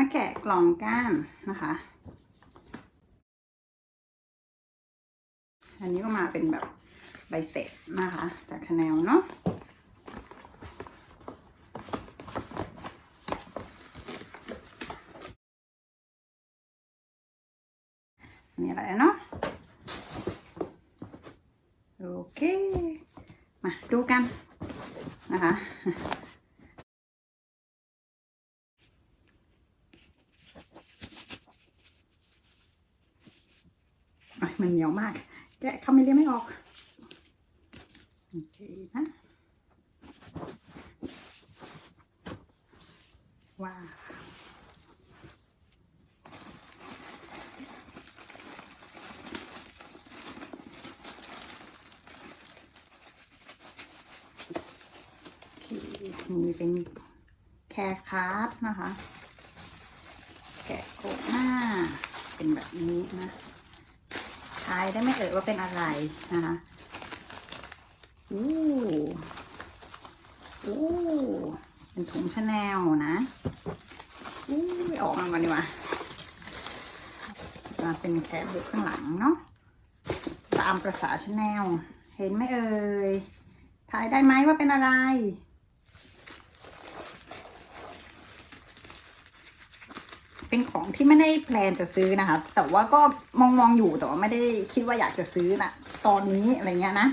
มาแกะกล่องก้านนะคะ อันนี้ก็มาเป็นแบบใบเสร็จนะคะ จากคาแนลเนาะมีอะไรเนาะโอเค มาดูกันนะคะ มันเหนียวมาก แกะเขาไม่เรียกไม่ออก โอเคนะ ว้าวโอเคมีเป็นแคร์คาร์ดนะคะ แกะโกหน้า เป็นแบบนี้นะ ทายได้ไหม่เอ่ยว่าเป็นอะไรนะคะอู้อู้เป็นถุงชาแนลนะอู้ออกมาก่อนดีกว่ามาเป็นแคปบุกข้างหลังเนาะตามประษาชาแนลเห็นไหมเอ่ยทายได้ไหมว่าเป็นอะไร เป็นของที่ไม่ได้แพลนจะซื้อนะคะ แต่ว่าก็มองมองๆอยู่แต่ว่าไม่ได้คิดว่าอยากจะซื้อนะตอนนี้อะไรเงี้ยนะ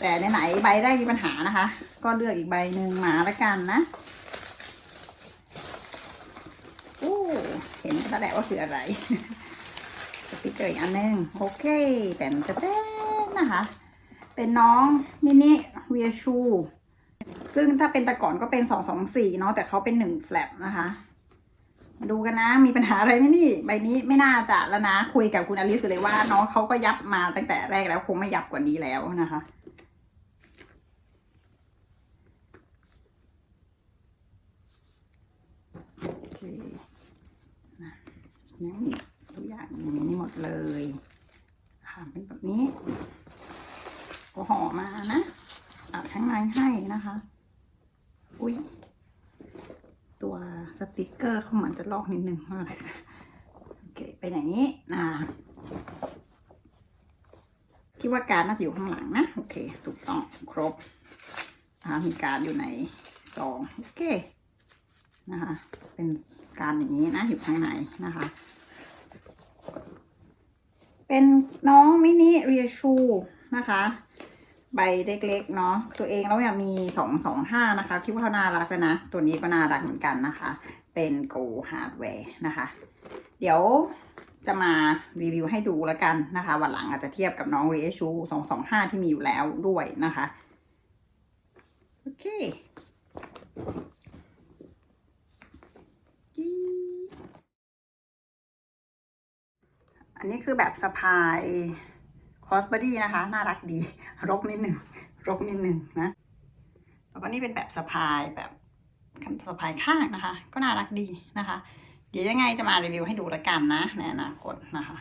แต่ไหนๆใบแรกมีปัญหานะคะ ก็เลือกอีกใบหนึ่งมาละกันนะโอ้เห็นแล้วแหละว่าคืออะไรสติกเกอร์อีกอันหนึงโอเคแต่จะเป็นนะคะ เป็นน้องมินิเวียชูซึ่งถ้าเป็นแต่ก่อนก็เป็นสองสองสี่เนาะแต่เขาเป็นหนึ่งแฟลปนะคะ มาดูกันนะ มีปัญหาอะไรไหมนี่ ใบนี้ไม่น่าจะแล้วนะ คุยกับคุณอลิสเลยว่า น้องเขาก็ยับมาตั้งแต่แรกแล้วคงไม่ยับกว่านี้แล้วนะคะโอเคนะยังมีทุกอย่างอยู่ในนี้หมดเลยค่ะเป็นแบบนี้ก็ห่อมานะอัดข้างในให้นะคะ อุ้ย สติกเกอร์เขาเหมือนจะลอกนิดนึงอะไรโอเคเป็นอย่างนี้นะคิดว่าการดน่าจะอยู่ข้างหลังนะ โอเค ถูกต้องครบนะคะมีการดอยู่ในซองโอเคนะคะเป็นการอย่างนี้นะอยู่ข้างในนะคะ เป็นน้องมินิเรียชูนะคะ ใบเล็กๆเนาะตัวเองแล้วเนี่ยมีสองสองห้านะคะคิดว่าเขาน่ารักเลยนะ ตัวนี้ก็น่ารักเหมือนกันนะคะ เป็นโกฮาร์ดแวร์นะคะ เดี๋ยวจะมารีวิวให้ดูแล้วกันนะคะ วันหลังอาจจะเทียบกับน้องเรชูสองสองห้าที่มีอยู่แล้วด้วยนะคะ โอเคอันนี้คือแบบสะพาย สบอดี้นะคะ น่ารักดี รกนิดหนึ่งรกนิดหนึ่งนะ แล้วก็นี่เป็นแบบสะพายแบบสะพายข้างนะคะ ก็น่ารักดีนะคะ เดี๋ยวยังไงจะมารีวิวให้ดูละกันนะในอนาคตนะคะ